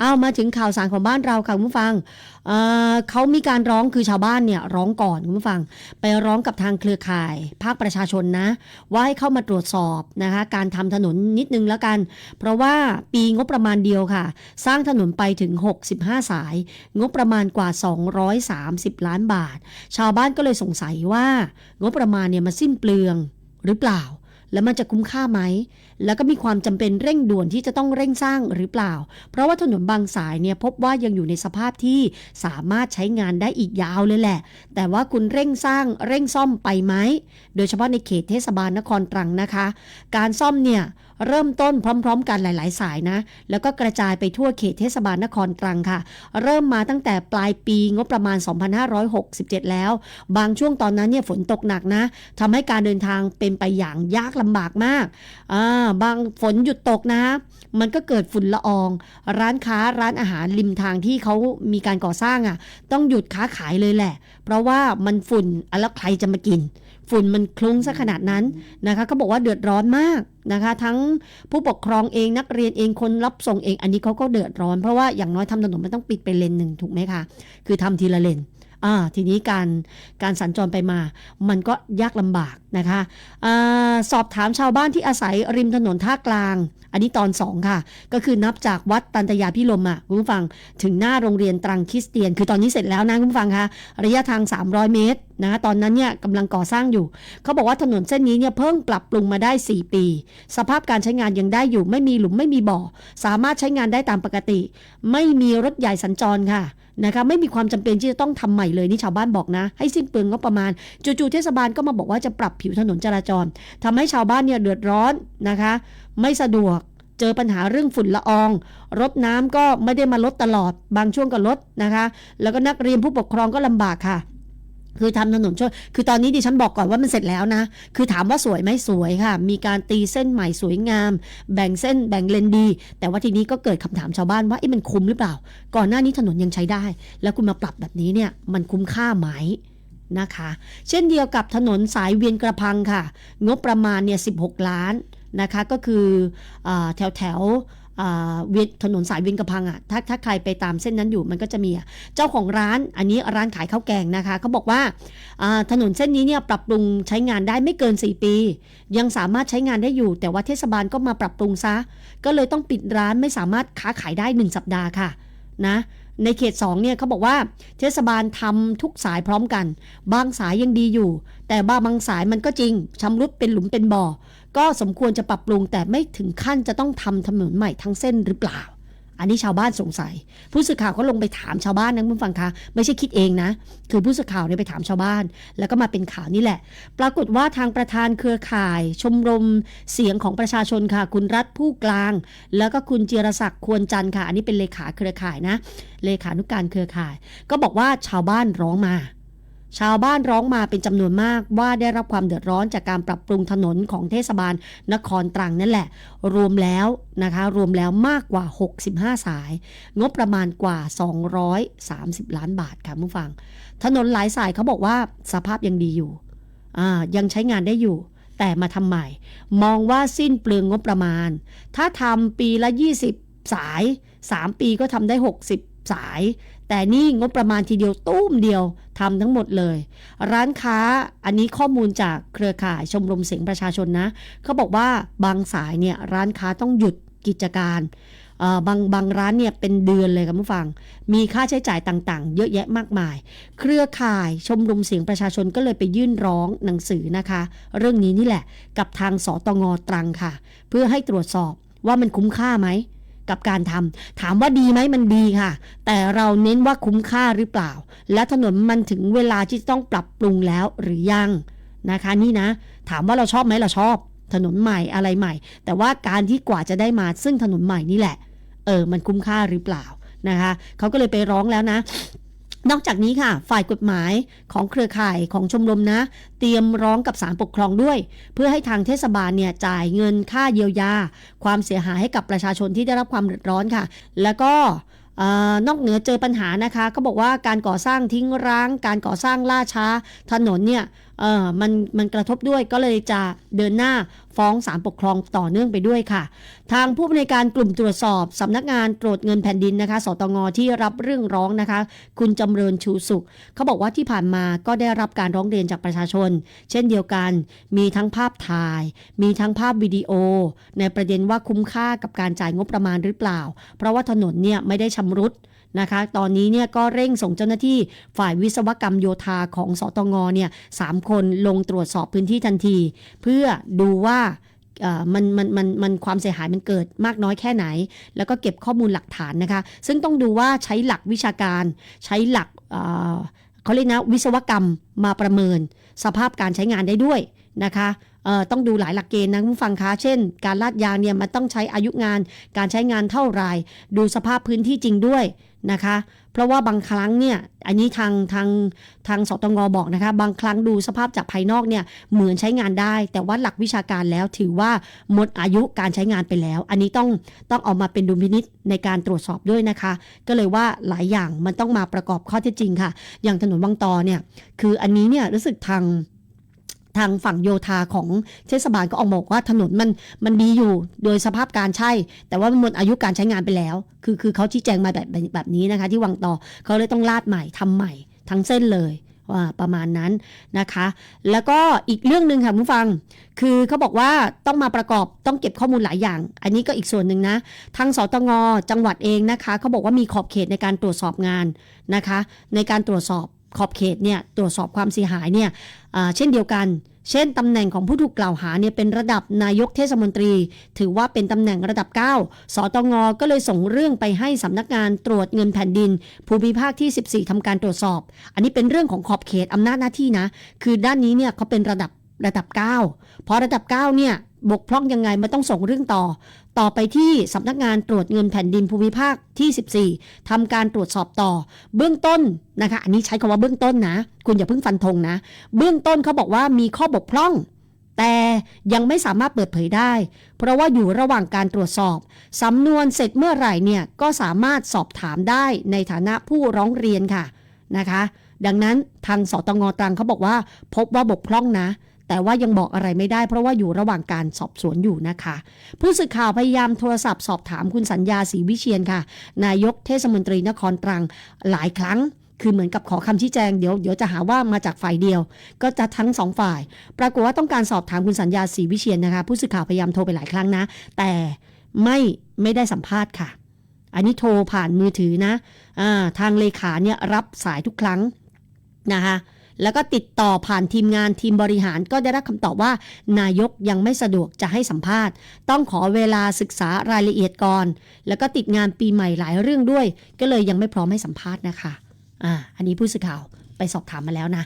เอามาถึงข่าวสารของบ้านเราค่ะคุณผู้ฟังเเขามีการร้องคือชาวบ้านเนี่ยร้องก่อนคุณผู้ฟัง ไปร้องกับทางเครือข่าย ภาคประชาชนนะ ว่าให้เข้ามาตรวจสอบนะคะการทำถนนนิดนึงแล้วกัน เพราะว่าปีงบประมาณเดียวค่ะ สร้างถนนไปถึง 65 สาย งบประมาณกว่า 230 ล้านบาท ชาวบ้านก็เลยสงสัยว่างบประมาณเนี่ยมันสิ้นเปลืองหรือเปล่า แล้วมันจะคุ้มค่าไหม แล้วก็มีความจำเป็นเร่งด่วนที่จะต้องเร่งสร้างหรือเปล่า เพราะว่าถนนบางสายเนี่ยพบว่ายังอยู่ในสภาพที่สามารถใช้งานได้อีกยาวเลยแหละ แต่ว่าคุณเร่งสร้างเร่งซ่อมไปไหม โดยเฉพาะในเขตเทศบาลนครตรังนะคะ การซ่อมเนี่ย เริ่มต้นพร้อม ๆ กันหลายๆ สายนะ แล้วก็กระจายไปทั่วเขตเทศบาลนครตรังค่ะ เริ่มมาตั้งแต่ปลายปีงบประมาณ 2567 แล้ว บางช่วงตอนนั้นเนี่ยฝนตกหนักนะทำให้การเดินทางเป็นไปอย่างยากลำบากมากอ่าบางฝนหยุดตกนะ มันก็เกิดฝุ่นละออง ร้านค้าร้านอาหารริมทางที่เขามีการก่อสร้างอะ่ะ ต้องหยุดค้าขายเลยแหละ เพราะว่ามันฝุ่นแล้วใครจะมากิน ฝุ่นมันคลุ้งซะขนาดนั้นนะคะเขาบอกว่าเดือดร้อนมากนะคะ ทั้งผู้ปกครองเองนักเรียนเองคนรับส่งเองอันนี้เขาก็เดือดร้อนเพราะว่าอย่างน้อยทำถนนมันต้องปิดไปเลนหนึ่งถูกไหมคะคือทำทีละเลน อ่าทีนี้การการสัญจรไปมา มันก็ยากลำบากนะคะอาสอบถามชาวบ้านที่อาศัยริมถนนท่ากลาง อันนี้ตอน2ค่ะ ก็คือนับจากวัดตันตยาพิลมอะคุณผู้ฟังถึงหน้าโรงเรียนตรังคริสเตียน คือตอนนี้เสร็จแล้วนะคุณผู้ฟังคะระยะทาง 300 เมตรนะคะตอนนั้นเนี่ยกำลังก่อสร้างอยู่ เขาบอกว่าถนนเส้นนี้เนี่ยเพิ่งปรับปรุงมาได้ 4 ปี สภาพการใช้งานยังได้อยู่ ไม่มีหลุมไม่มีบ่อ สามารถใช้งานได้ตามปกติ ไม่มีรถใหญ่สัญจรค่ะ นะคะไม่มีความจำเป็นที่จะต้องทำใหม่เลยนี่ชาวบ้านบอกนะ ให้สิ้นเปลืองงบประมาณ จู่ๆเทศบาลก็มาบอกว่าจะปรับผิวถนนจราจรทำให้ชาวบ้านเนี่ยเดือดร้อนนะคะ ไม่สะดวกเจอปัญหาเรื่องฝุ่นละออง รถน้ำก็ไม่ได้มาลดตลอด บางช่วงก็ลดนะคะ แล้วก็นักเรียนผู้ปกครองก็ลำบากค่ะ คือทำถนนช่วยคือตอนนี้ดิฉันบอกก่อนว่ามันเสร็จแล้วนะ คือถามว่าสวยไหมสวยค่ะ มีการตีเส้นใหม่สวยงาม แบ่งเส้นแบ่งเลนดี แต่ว่าทีนี้ก็เกิดคำถามชาวบ้านว่าเอ๊ะมันคุ้มหรือเปล่า ก่อนหน้านี้ถนนยังใช้ได้ แล้วคุณมาปรับแบบนี้เนี่ยมันคุ้มค่าไหมนะคะ เช่นเดียวกับถนนสายเวียนกระพังค่ะ งบประมาณเนี่ย16 ล้านนะคะ ก็คืออแถวแถว ถนนสายเวียนกระพังอะถ้าถ้าใครไปตามเส้นนั้นอยู่มันก็จะมีเจ้าของร้านอันนี้ร้านขายข้าวแกงนะคะเขาบอกว่าอ่าถนนเส้นนี้เนี่ยปรับปรุงใช้งานได้ไม่เกิน 4 ปี ยังสามารถใช้งานได้อยู่ แต่ว่าเทศบาลก็มาปรับปรุงซะ ก็เลยต้องปิดร้านไม่สามารถค้าขายได้ 1 สัปดาห์ค่ะนะ ในเขต2เนี่ยเขาบอกว่าเทศบาลทำทุกสายพร้อมกัน บางสายยังดีอยู่ แต่บางบางสายมันก็จริงชำรุดเป็นหลุมเป็นบ่อ ก็สมควรจะปรับปรุงแต่ไม่ถึงขั้นจะต้องทำถนนใหม่ทั้งเส้นหรือเปล่า อันนี้ชาวบ้านสงสัย ผู้สื่อข่าวก็ลงไปถามชาวบ้านนะคุณฟังคะไม่ใช่คิดเองนะ คือผู้สื่อข่าวเนี่ยไปถามชาวบ้าน แล้วก็มาเป็นข่าวนี่แหละ ปรากฏว่าทางประธานเครือข่าย ชมรมเสียงของประชาชนค่ะ คุณรัฐผู้กลาง แล้วก็คุณเจรศักดิ์ควรจันทร์ค่ะ อันนี้เป็นเลขาเครือข่ายนะ เลขานุการเครือข่าย ก็บอกว่าชาวบ้านร้องมา ชาวบ้านร้องมาเป็นจำนวนมากว่าได้รับความเดือดร้อนจากการปรับปรุงถนนของเทศบาลนครตรังนั่นแหละ รวมแล้วนะคะ รวมแล้วมากกว่า 65 สาย งบประมาณกว่า 230 ล้านบาทค่ะผู้ฟัง ถนนหลายสายเขาบอกว่าสภาพยังดีอยู่ ยังใช้งานได้อยู่ แต่มาทำใหม่ มองว่าสิ้นเปลืองงบประมาณ ถ้าทำปีละ 20 สาย 3 ปีก็ทำได้ 60 สาย แต่นี่งบประมาณทีเดียวตุ้มเดียว ทำทั้งหมดเลย ร้านค้าอันนี้ข้อมูลจากเครือข่ายชมรมเสียงประชาชนนะเขาบอกว่าบางสายเนี่ยร้านค้าต้องหยุดกิจการเออบางบางร้านเนี่ยเป็นเดือนเลยครับผู้ฟัง มีค่าใช้จ่ายต่างๆ เยอะแยะมากมาย เครือข่ายชมรมเสียงประชาชนก็เลยไปยื่นร้องหนังสือนะคะ เรื่องนี้นี่แหละกับทางสตงตรังค่ะ เพื่อให้ตรวจสอบว่ามันคุ้มค่าไหม กับการทำถามว่าดีไหมมันดีค่ะ แต่เราเน้นว่าคุ้มค่าหรือเปล่า และถนนมันถึงเวลาที่ต้องปรับปรุงแล้วหรือยังนะคะนี่นะ ถามว่าเราชอบไหมเราชอบ ถนนใหม่อะไรใหม่ แต่ว่าการที่กว่าจะได้มาซึ่งถนนใหม่นี่แหละ เออมันคุ้มค่าหรือเปล่านะคะเขาก็เลยไปร้องแล้วนะ นอกจากนี้ค่ะ ฝ่ายกฎหมายของเครือข่ายของชมรมนะ เตรียมร้องกับศาลปกครองด้วย เพื่อให้ทางเทศบาลเนี่ยจ่ายเงินค่าเยียวยา ความเสียหายให้กับประชาชนที่ได้รับความเดือดร้อนค่ะ แล้วก็อนอกเหนือเจอปัญหานะคะ ก็บอกว่าการก่อสร้างทิ้งร้าง การก่อสร้างล่าช้า ถนนเนี่ย เออมันมันกระทบด้วยก็เลยจะเดินหน้าฟ้องศาลปกครองต่อเนื่องไปด้วยค่ะ ทางผู้บริการกลุ่มตรวจสอบสำนักงานตรวจเงินแผ่นดินนะคะสตงที่รับเรื่องร้องนะคะ คุณจำเริญชูสุข เขาบอกว่าที่ผ่านมาก็ได้รับการร้องเรียนจากประชาชน เช่นเดียวกัน มีทั้งภาพถ่าย มีทั้งภาพวิดีโอ ในประเด็นว่าคุ้มค่ากับการจ่ายงบประมาณหรือเปล่า เพราะว่าถนนเนี่ยไม่ได้ชำรุด นะคะ ตอนนี้เนี่ยก็เร่งส่งเจ้าหน้าที่ฝ่ายวิศวกรรมโยธาของสตงเนี่ยสามคนลงตรวจสอบพื้นที่ทันที เพื่อดูว่ามันมันมันมันความเสียหายมันเกิดมากน้อยแค่ไหน แล้วก็เก็บข้อมูลหลักฐานนะคะ ซึ่งต้องดูว่าใช้หลักวิชาการใช้หลักเเขาเรียกนะวิศวกรรมมาประเมิน สภาพการใช้งานได้ด้วยนะคะต้องดูหลายหลักเกณฑ์นะคุณผู้ฟังคะเช่น การลาดยางเนี่ยมันต้องใช้อายุงานการใช้งานเท่าไหรดูสภาพพื้นที่จริงด้วย นะคะ เพราะว่าบางครั้งเนี่ย อันนี้ทางทางทางสตงบอกนะคะ บางครั้งดูสภาพจากภายนอกเนี่ยเหมือนใช้งานได้ แต่ว่าหลักวิชาการแล้วถือว่าหมดอายุการใช้งานไปแล้ว อันนี้ต้องต้องเอามาเป็นดุลพินิษในการตรวจสอบด้วยนะคะ ก็เลยว่าหลายอย่างมันต้องมาประกอบข้อเท็จจริงค่ะ อย่างถนนบางตอเนี่ย คืออันนี้เนี่ยรู้สึกทาง ทางฝั่งโยธาของเทศบาลก็ออกบอกว่าถนนมันมันดีอยู่โดยสภาพการใช่ แต่ว่ามันหมดอายุการใช้งานไปแล้ว คือคือเขาชี้แจงมาแบบแบบนี้นะคะ ที่วังต่อเขาเลยต้องลาดใหม่ทำใหม่ทั้งเส้นเลยว่าประมาณนั้นนะคะ แล้วก็อีกเรื่องหนึ่งค่ะคุณผู้ฟัง คือเขาบอกว่าต้องมาประกอบต้องเก็บข้อมูลหลายอย่าง อันนี้ก็อีกส่วนหนึ่งนะ ทางสตงจังหวัดเองนะคะเขาบอกว่ามีขอบเขตในการตรวจสอบงานนะคะ ในการตรวจสอบ ขอบเขตเนี่ยตรวจสอบความเสียหายเนี่ยเช่นเดียวกัน เช่นตำแหน่งของผู้ถูกกล่าวหาเนี่ยเป็นระดับนายกเทศมนตรี ถือว่าเป็นตำแหน่งระดับ 9 สตงก็เลยส่งเรื่องไปให้สำนักงานตรวจเงินแผ่นดิน ภูมิภาคที่ 14ทำการตรวจสอบ อันนี้เป็นเรื่องของขอบเขตอำนาจหน้าที่นะ คือด้านนี้เนี่ยเขาเป็นระดับระดับ9พอระดับ 9 เนี่ย บกพร่องยังไงมันต้องส่งเรื่องต่อ ต่อไปที่สำนักงานตรวจเงินแผ่นดินภูมิภาคที่ 14ทำการตรวจสอบต่อ เบื้องต้นนะคะ อันนี้ใช้คำว่าเบื้องต้นนะ คุณอย่าเพิ่งฟันธงนะ เบื้องต้นเขาบอกว่ามีข้อบกพร่อง แต่ยังไม่สามารถเปิดเผยได้ เพราะว่าอยู่ระหว่างการตรวจสอบสำนวนเสร็จเมื่อไหร่เนี่ยก็สามารถสอบถามได้ในฐานะผู้ร้องเรียนค่ะนะคะ ดังนั้นทางสตงตรังเขาบอกว่า พบว่าบกพร่องนะ แต่ว่ายังบอกอะไรไม่ได้ เพราะว่าอยู่ระหว่างการสอบสวนอยู่นะคะ ผู้สื่อข่าวพยายามโทรศัพท์สอบถามคุณสัญญาศรีวิเชียนค่ะ นายกเทศมนตรีนครตรังหลายครั้งคือเหมือนกับขอคำชี้แจงเดี๋ยวเดี๋ยวจะหาว่ามาจากฝ่ายเดียว ก็จะทั้งสองฝ่าย ปรากฏว่าต้องการสอบถามคุณสัญญาศรีวิเชียนนะคะ ผู้สื่อข่าวพยายามโทรไปหลายครั้งนะ แต่ไม่ไม่ได้สัมภาษณ์ค่ะ อันนี้โทรผ่านมือถือนะอ่าทางเลขาเนี่ยรับสายทุกครั้งนะคะ แล้วก็ติดต่อผ่านทีมงานทีมบริหารก็ได้รับคำตอบว่า นายกยังไม่สะดวกจะให้สัมภาษณ์ ต้องขอเวลาศึกษารายละเอียดก่อน แล้วก็ติดงานปีใหม่หลายเรื่องด้วย ก็เลยยังไม่พร้อมให้สัมภาษณ์นะคะอ่าอันนี้ผู้สื่อข่าวไปสอบถามมาแล้วนะ